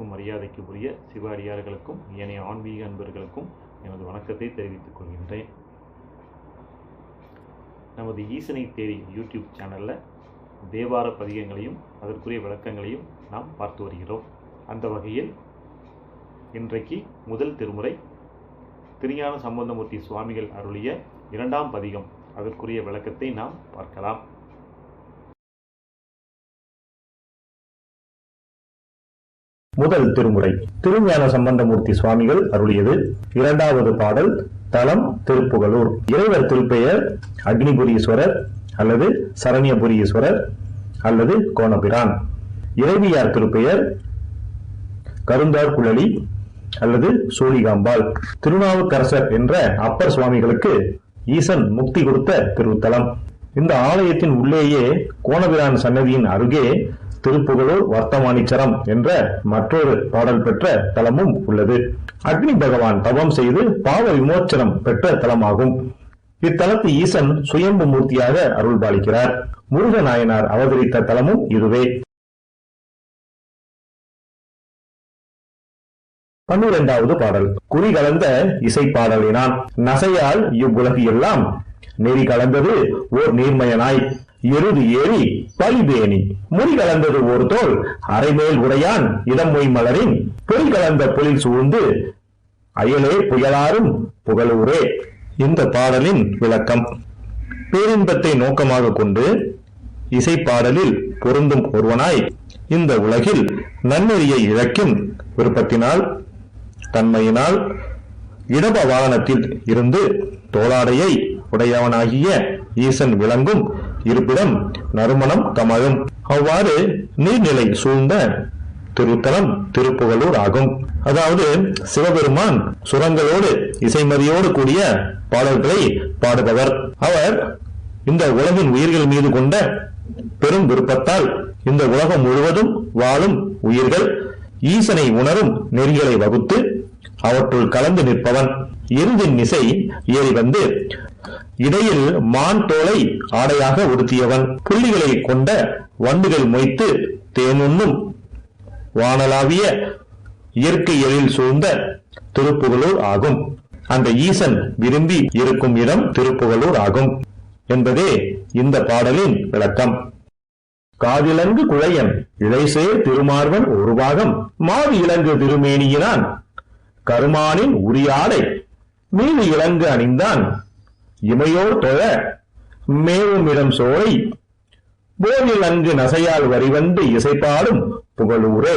மதிப்புக்கும் மரியாதைக்கும் உரிய சிவ அடியார்களுக்கும் ஏனைய ஆன்மீக அன்பர்களுக்கும் எனது வணக்கத்தை தெரிவித்துக் கொள்கின்றேன். நமது ஈசனை தேடி யூடியூப் சேனலில் தேவார பதிகங்களையும் அதற்குரிய விளக்கங்களையும் நாம் பார்த்து வருகிறோம். அந்த வகையில் இன்றைக்கு முதல் திருமுறை திருஞான சம்பந்தமூர்த்தி சுவாமிகள் அருளிய இரண்டாம் பதிகம் அதற்குரிய விளக்கத்தை நாம் பார்க்கலாம். முதல் திருமுறை. திருஞான சம்பந்தமூர்த்தி சுவாமிகள் அருளியது இரண்டாவது பாடல் தலம் திருப்புகலூர். இறைவர் திருப்பெயர் அக்னிபுரீஸ்வரர் அல்லது சரண்யபுரீஸ்வரர் அல்லது கோணபிரான். இறைவியார் திருப்பெயர் கருந்தார் குழலி அல்லது சூழிகாம்பாள். திருநாவுக்கரசர் என்ற அப்பர் சுவாமிகளுக்கு ஈசன் முக்தி கொடுத்த திருத்தலம். இந்த ஆலயத்தின் உள்ளேயே கோணபிரான் சன்னதியின் அருகே திருப்புகழூர் வர்த்தமானிச்சரம் என்ற மற்றொரு பாடல் பெற்ற தலமும் உள்ளது. அக்னி பகவான் தவம் செய்து பாவ விமோச்சனம் பெற்ற தலமாகும். இத்தலத்து ஈசன் சுயம்பு மூர்த்தியாக அருள்பாலிக்கிறார். முருக நாயனார் அவதரித்த தலமும் இதுவே. பன்னிரெண்டாவது பாடல். குறி கலந்த இசை பாடலினான். நசையால் இவ்வுலகு எல்லாம் நெறி கலந்தது ஓர் நீர்மயனாய் எருது ஏறி பலிபேணி முறி கலந்தது ஒரு தோல். அரைமேல் உடையான் இடமொய் மலரின். பொறி கலந்த பொழில் சூழ்ந்து அயலே புயலாரும் புகழூரே இந்த பாடலின் விளக்கம். பேரின்பத்தை நோக்கமாக கொண்டு இசை பாடலில் பொருந்தும் ஒருவனாய் இந்த உலகில் நன்னெறியை இழக்கும் விருப்பத்தினால் தன்மையினால் இடப வாகனத்தில் இருந்து தோளாடையை உடையவனாகிய ஈசன் விளங்கும். இருப்பிடம் நறுமணம் கமழும். அவ்வாறு நீர்நிலை சூழ்ந்த திருத்தலம் திருப்புகலூர் ஆகும். அதாவது சிவபெருமான் சுரங்களோடு இசைமதியோடு கூடிய பாடல்களை பாடுபவர். அவர் இந்த உலகின் உயிர்கள் மீது கொண்ட பெரும் விருப்பத்தால் இந்த உலகம் முழுவதும் வாழும் உயிர்கள். ஈசனை உணரும் நெறிகளை வகுத்து அவற்றுள் கலந்து நிற்பவன். எருதின் இசை ஏறி வந்து இடையில் மான் தோலை ஆடையாக உடுத்தியவன். புள்ளிகளை கொண்ட வண்டுகள் மொய்த்து தேனுண்ணும் வானலாவிய இயற்கை எழில் சூழ்ந்த திருப்புகலூர் ஆகும். அந்த ஈசன் விரும்பி இருக்கும் இடம் திருப்புகலூர் ஆகும் என்பதே இந்த பாடலின் விளக்கம். காதிலங்கு குழையன் இழைசேர் திருமார்வன் ஒரு பாகம். மாவி இலங்கு திருமேனியினான் கருமானின் உரியாடை மீது இலங்கு அணிந்தான். இமையோர் தொழ மேவுமிடம் சோலை போதில் அங்கு நசையால் வரிவந்து இசைப்பாடும் புகழூரே.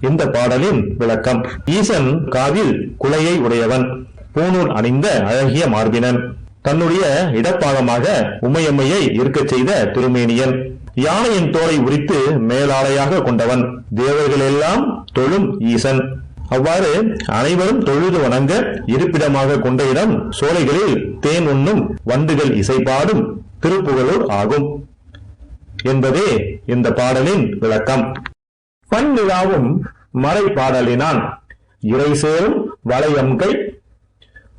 இந்த பாடலின் விளக்கம் ஈசன் காதில் குலையை உடையவன் பூணூல் அணிந்த அழகிய மார்பினன் தன்னுடைய இடப்பாகமாக உமையம்மையை இருக்கச் செய்த திருமேனியன் யானையின் தோலை உரித்து மேலாடையாக கொண்டவன் தேவர்களெல்லாம் தொழும் ஈசன். அவ்வாறு அனைவரும் தொழுது வணங்க இருப்பிடமாக கொண்ட இடம் சோலைகளில் தேன் உண்ணும் வண்டுகள் இசைப்பாடும் திருப்புகலூர் ஆகும் என்பதே இந்த பாடலின் விளக்கம். பன்னிலாவும் மறை பாடலினான் இறை சேரும் வளையம்கை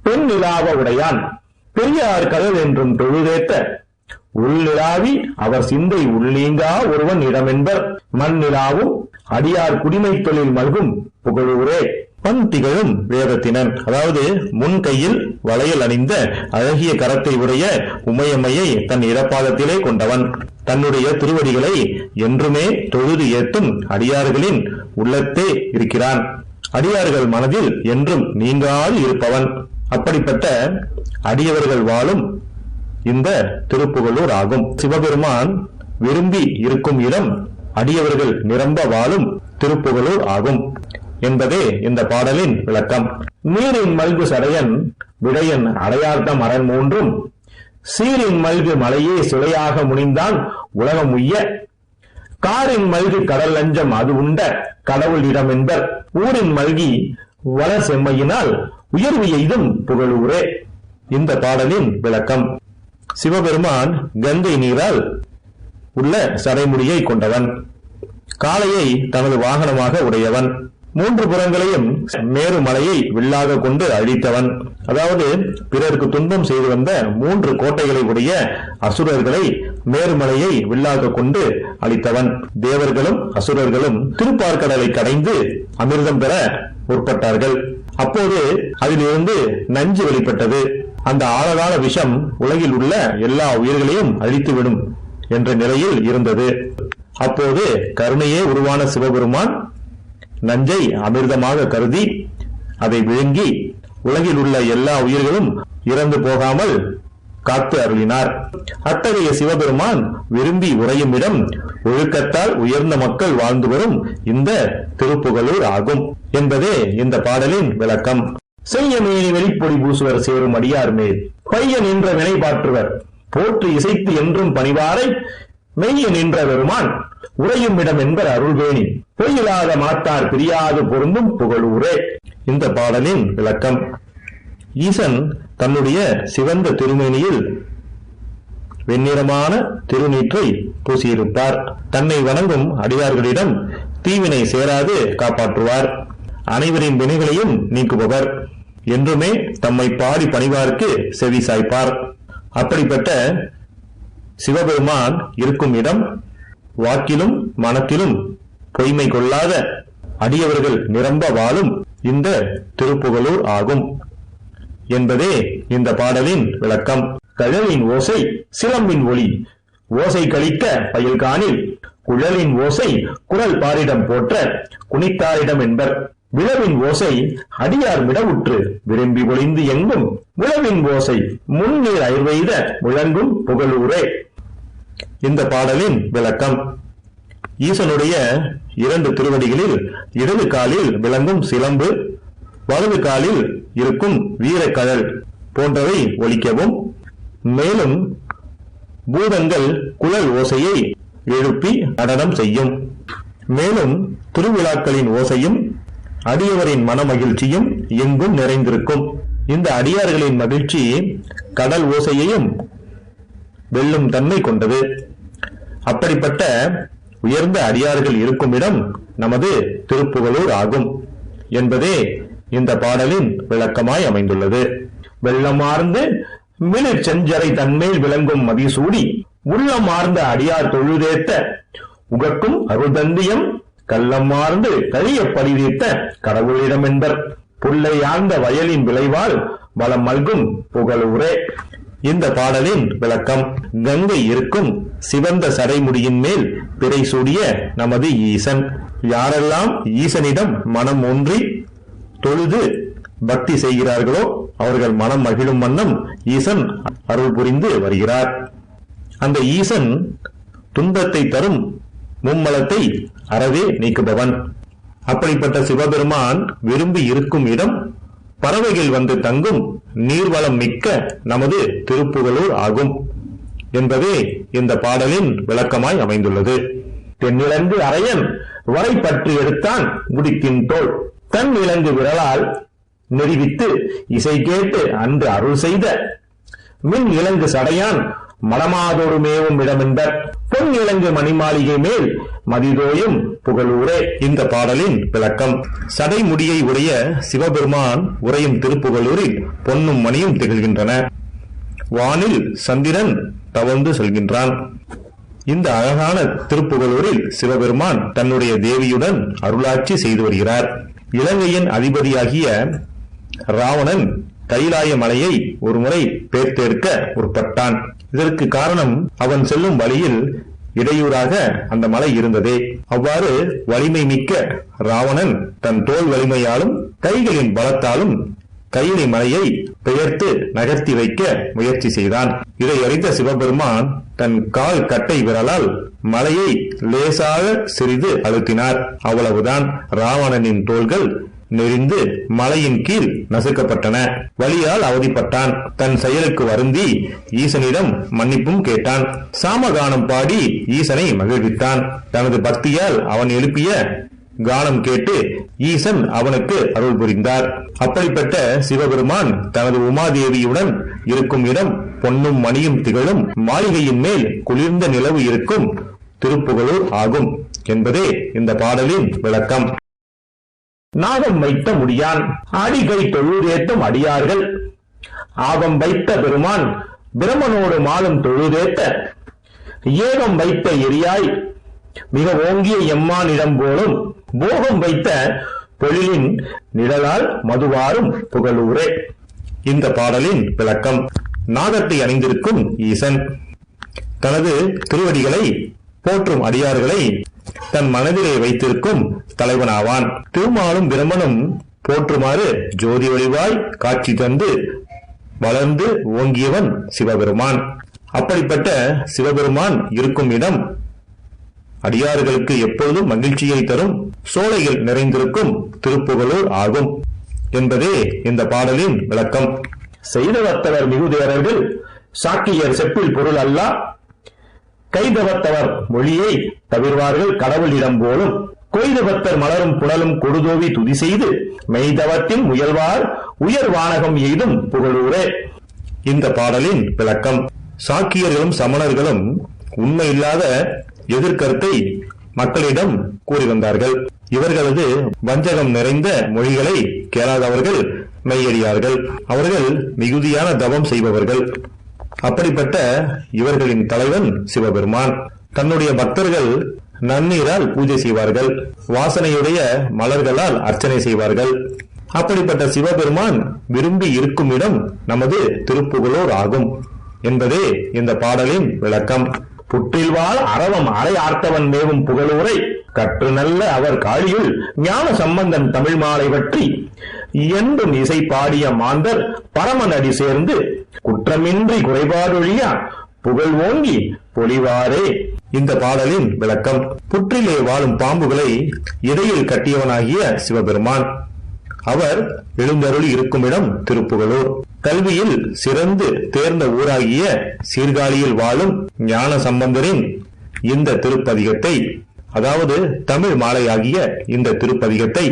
பெண் நிலாவ உடையான். பெரியார் கடல் என்றும் தொழுதேத்த. உள்நிலாவி அவர் சிந்தை உள்ளீங்கா ஒருவன் இடமென்பர். மண்ணிலாவும் அடியார் குடிமை தொழில் மல்கும் புகழூரே பன் திகழும் வேதத்தினன். அதாவது முன் கையில் வளையல் அணிந்த அழகிய கரத்தை உடைய உமையம்மையை தன் இடப்பாதத்திலே கொண்டவன். தன்னுடைய திருவடிகளை என்றுமே தொழுது ஏத்தும் அடியார்களின் உள்ளத்தே இருக்கிறான். அடியார்கள் மனதில் என்றும் நீங்காது இருப்பவன். அப்படிப்பட்ட அடியவர்கள் வாழும் இந்த திருப்புகலூர் ஆகும். சிவபெருமான் விரும்பி இருக்கும் இடம் அடியவர்கள் நிரம்ப வாழும் திருப்புகளூர் ஆகும் என்பதே இந்த பாடலின் விளக்கம். நீரின் மல்கு சடையன் விடையன் அடையார்த்தம் அரண் மூன்றும் சீரின் மல்கு மலையே சிலையாக முனிந்தான் உலகம் உய்ய. காரின் மல்கு கடல் லஞ்சம் அது உண்ட கடவுள் இடம் என்பர். ஊரின் மல்கி வள செம்மையினால் உயர்வு எய்தும் புகழூரே. இந்த பாடலின் விளக்கம். சிவபெருமான் கங்கை நீரால் உள்ள சடைமுடியை கொண்டவன். காளையை தனது வாகனமாக உடையவன். மூன்று புறங்களையும் மேருமலையை வில்லாக கொண்டு அழித்தவன். அதாவது பிறருக்கு துன்பம் செய்து வந்த மூன்று கோட்டைகளை உடைய அசுரர்களை மேருமலையை வில்லாக கொண்டு அழித்தவன். தேவர்களும் அசுரர்களும் திருப்பார்கடலை கடைந்து அமிர்தம் பெற முற்பட்டார்கள். அப்போது அதிலிருந்து நஞ்சு வெளிப்பட்டது. அந்த ஆழகால விஷம் உலகில் உள்ள எல்லா உயிர்களையும் அழித்துவிடும். என்ற நிலையில் இருந்தது. அப்போது கருணையே உருவான சிவபெருமான் நஞ்சை அமிர்தமாக கருதி அதை விழுங்கி உலகில் உள்ள எல்லா உயிர்களும் இறந்து போகாமல் காத்து அருளினார். அத்தகைய சிவபெருமான் விரும்பி உறையும் இடம் ஒழுக்கத்தால் உயர்ந்த மக்கள் வாழ்ந்து வரும் இந்த திருப்புகலூர் ஆகும் என்பதே இந்த பாடலின் விளக்கம். செய்யமேனி வெளிப்பொடி பூசுவர் சேரும் அடியார் மேல். பையன் என்ற வினைபாற்றுவர் போற்று இசைத்து என்றும் பணிவாரை மெய்ய நின்ற பெருமான் உறையும் இடம் என்பர் அருள்வேணி. பொய்யில்லாத மாத்தார் பிரியாது பொருந்தும் புகழூரே. இந்த பாடலின் விளக்கம். ஈசன் தன்னுடைய சிவந்த திருமேனியில் வெண்ணிறமான திருநீற்றை பூசியிருப்பார். தன்னை வணங்கும் அடியார்களிடம் தீவினை சேராது காப்பாற்றுவார். அனைவரின் வினைகளையும் நீக்குபவர். என்றுமே தம்மை பாடி பணிவார்க்கு செவி சாய்ப்பார். அப்படிப்பட்ட சிவபெருமான் இருக்கும் இடம் வாக்கிலும் மனத்திலும் பொய்மை கொள்ளாத அடியவர்கள் நிரம்ப வாழும் இந்த திருப்புகலூர் ஆகும் என்பதே இந்த பாடலின் விளக்கம். கழலின் ஓசை சிலம்பின் ஒளி. ஓசை கழிக்க பயில்கானில். குழலின் ஓசை குரல் பாரிடம் போற்ற. குனித்தாரிடம் என்பர். விளவின் ஓசை அடியார் விடவுற்று விரும்பி ஒளிந்து எங்கும் விளவின் ஓசை முன்னீர் அயர்வெய்த முழங்கும் புகழூரே. இந்த பாடலின் விளக்கம். ஈசனுடைய இரண்டு திருவடிகளில் இடது காலில் விளங்கும் சிலம்பு வலது காலில் இருக்கும் வீரக்கழல் போன்றவை ஒலிக்கவும். மேலும் பூதங்கள் குழல் ஓசையை எழுப்பி நடனம் செய்யும். மேலும் திருவிழாக்களின் ஓசையும் அடியவரின் மனமகிழ்ச்சியும் எங்கும் நிறைந்திருக்கும். இந்த அடியார்களின் மகிழ்ச்சி கடல் ஓசையையும் வெல்லும் தன்மை கொண்டது. அப்படிப்பட்ட உயர்ந்த அடியார்கள் இருக்கும் இடம் நமது திருப்புகலூர் ஆகும் என்பதே இந்த பாடலின் விளக்கமாய் அமைந்துள்ளது. வெள்ளமார்ந்து மிளிர் செஞ்சரை தன்மேல் விளங்கும் மதிசூடி உள்ளமார்ந்த அடியார் தொழுதேத்த உகக்கும் அருதந்தியம் கள்ளமார்ந்து கழிய பரிதீர்த்த கடவுளிடம் என்பர். புல்லை ஆழ்ந்த வயலின் விளைவால் வளம் மல்கும் புகழூரே இந்த பாடலின் விளக்கம் கங்கை இருக்கும் சிவந்த சடைமுடியின் மேல் பிறை சூடிய நமது ஈசன். யாரெல்லாம் ஈசனிடம் மனம் ஒன்றி தொழுது பக்தி செய்கிறார்களோ அவர்கள் மனம் மகிழும் வண்ணம் ஈசன் அருள் புரிந்து வருகிறார். அந்த ஈசன் துன்பத்தை தரும் மும்மலத்தை அறவே நீக்குபவன். அப்படிப்பட்ட சிவபெருமான் விரும்பி இருக்கும் இடம் பறவைகள் வந்து தங்கும் நீர்வளம் மிக்க நமது திருப்புகலூர் ஆகும் என்பதே இந்த பாடலின் விளக்கமாய் அமைந்துள்ளது. தென்னிலங்கு அரையன் வரை பற்றி எடுத்தான் முடிக்கின் தோல். தன் இலங்கு விரலால் நெறிவித்து இசை கேட்டு அன்று அருள் செய்த மின் இலங்கு சடையான் மடமாதொரு மேவும் இடமென்பர் பொன் இளங்கு மணிமாளிகை மேல் மதிதோயும் புகழூரே இந்த பாடலின் விளக்கம். சடைமுடியை உடைய சிவபெருமான் உரையும் திருப்புகழூரில் பொன்னும் மணியும் திகழ்கின்றன. வானில் சந்திரன் தவழ்ந்து செல்கின்றான். இந்த அழகான திருப்புகலூரில் சிவபெருமான் தன்னுடைய தேவியுடன் அருளாட்சி செய்து வருகிறார். இலங்கையின் அதிபதியாகிய ராவணன் கைலாய மலையை ஒருமுறை பேர்த்தேற்க உட்பட்டான் இதற்கு காரணம் அவன் செல்லும் வழியில் இடையூறாக அந்த மலை இருந்ததே. அவ்வாறு வலிமை மிக்க ராவணன் தன் தோல் வலிமையாலும் கைகளின் பலத்தாலும் கையிலை மலையை பெயர்த்து நகர்த்தி வைக்க முயற்சி செய்தான். இதை அறிந்த சிவபெருமான் தன் கால் கட்டை விரலால் மலையை லேசாக சிறிது அழுத்தினார். அவ்வளவுதான் ராவணனின் தோள்கள் நெறிந்து மலையின் கீழ் நசுக்கப்பட்டன. வலியால் அவதிப்பட்டான். தன் செயலுக்கு வருந்தி ஈசனிடம் மன்னிப்பும் கேட்டான். சாமகானம் பாடி ஈசனை மகிழ்வித்தான். தனது பக்தியால் அவன் எழுப்பிய கானம் கேட்டு ஈசன் அவனுக்கு அருள் புரிந்தார். அப்படிப்பட்ட சிவபெருமான் தனது உமாதேவியுடன் இருக்கும் இடம் பொன்னும் மணியும் திகழும் மாளிகையின் மேல் குளிர்ந்த நிலவு இருக்கும் திருப்புகழூர் ஆகும் என்பதே இந்த பாடலின் விளக்கம். நாகம் வைத்த முடியான் அடிகை தொழுதேத்தும் அடியார்கள். ஆகம் வைத்த பெருமான் பிரமனோடு மாலும் தொழுதேத்த ஏகம் வைத்த எரியாய் மிக ஓங்கிய எம்மானிடம் போலும் போகம் வைத்த பொழிலின் நிழலால் மதுவாரும் புகழூரே. இந்த பாடலின் விளக்கம் நாகத்தை அணிந்திருக்கும் ஈசன். தனது திருவடிகளை போற்றும் அடியார்களை தன் மனதிலே வைத்திருக்கும் தலைவனாவான். திருமாலும் பிரம்மனும் போற்றுமாறு ஜோதி வடிவாய் காட்சி தந்து வளர்ந்து ஓங்கியவன் சிவபெருமான். அப்படிப்பட்ட சிவபெருமான் இருக்கும் இடம் அடியார்களுக்கு எப்பொழுதும் மகிழ்ச்சியை தரும் சோலையில் நிறைந்திருக்கும் திருப்புகழூர் ஆகும் என்பதே இந்த பாடலின் விளக்கம். செய்த வர்த்தகர் மிகுதேரர்கள் சாக்கியர் செப்பில் பொருள் அல்லா கைதவத்தவர் மொழியை தவிர்வார்கள் கடவுளிடம் போலும். கொய்தவத்தர் மலரும் புனலும் கொடுதோவி துதி செய்து மெய்தவத்தின் முயல்வார் உயர் வானகம் எய்தும் புகழூரே. இந்த பாடலின் விளக்கம். சாக்கியர்களும் சமணர்களும் உண்மை இல்லாத எதிர்கருத்தை மக்களிடம் கூறி வந்தார்கள். இவர்களது வஞ்சகம் நிறைந்த மொழிகளை கேளாதவர்கள் மெய்யடியார்கள். அவர்கள் மிகுதியான தவம் செய்பவர்கள். அப்படிப்பட்ட இவர்களின் தலைவன் சிவபெருமான். தன்னுடைய பக்தர்கள் நன்னீரால் பூஜை செய்வார்கள். வாசனையுடைய மலர்களால் அர்ச்சனை செய்வார்கள். அப்படிப்பட்ட சிவபெருமான் விரும்பி இருக்கும் இடம் நமது திருப்புகளோர் ஆகும் என்பதே இந்த பாடலின் விளக்கம். புற்றில் வாழ் அரவம் அரை ஆர்த்தவன் மேவும் புகழூரை கற்று நல்ல அவர் காளியுள் ஞான சம்பந்தன் தமிழ் மாலை பற்றி என்றும் இசை பாடிய மாந்தர் பரமநடி சேர்ந்து குற்றமின்றி குறைபாடொழியா புகழ் ஓங்கி பொலிவாரே இந்த பாடலின் விளக்கம் புற்றிலே வாழும் பாம்புகளை இடையில் கட்டியவனாகிய சிவபெருமான். அவர் எழுந்தருளி இருக்கும் இடம் திருப்புகழூர். கல்வியில் சிறந்து தேர்ந்த ஊராகிய சீர்காழியில் வாழும் ஞான சம்பந்தரின் இந்த திருப்பதிகத்தை அதாவது தமிழ் மாலையாகிய இந்த திருப்பதிகத்தை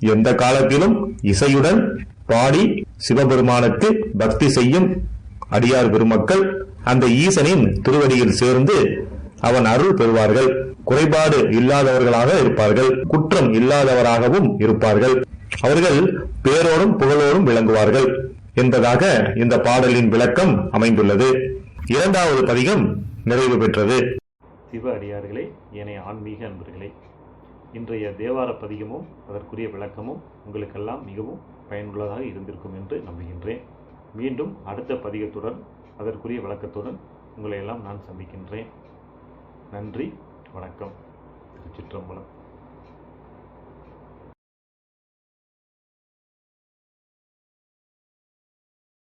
எந்த காலத்திலும் இசையுடன் பாடி சிவபெருமானுக்கு பக்தி செய்யும் அடியார் பெருமக்கள் அந்த ஈசனின் திருவடியில் சேர்ந்து அவன் அருள் பெறுவார்கள். குறைபாடு இல்லாதவர்களாக இருப்பார்கள். குற்றம் இல்லாதவராகவும் இருப்பார்கள். அவர்கள் பேரோடும் புகழோடும் விளங்குவார்கள். என்பதாக இந்த பாடலின் விளக்கம் அமைந்துள்ளது. இரண்டாவது பதிகம் நிறைவு பெற்றது. சிவ அடியார்களே ஏனைய ஆன்மீக அன்பர்களே இன்றைய தேவார பதிகமும் அதற்குரிய விளக்கமும் உங்களுக்கெல்லாம் மிகவும் பயனுள்ளதாக இருந்திருக்கும் என்று நம்புகின்றேன். மீண்டும் அடுத்த பதிகத்துடன் அதற்குரிய விளக்கத்துடன் உங்களை எல்லாம் நான் சந்திக்கின்றேன். நன்றி வணக்கம். திருச்சிற்றம்பலம்.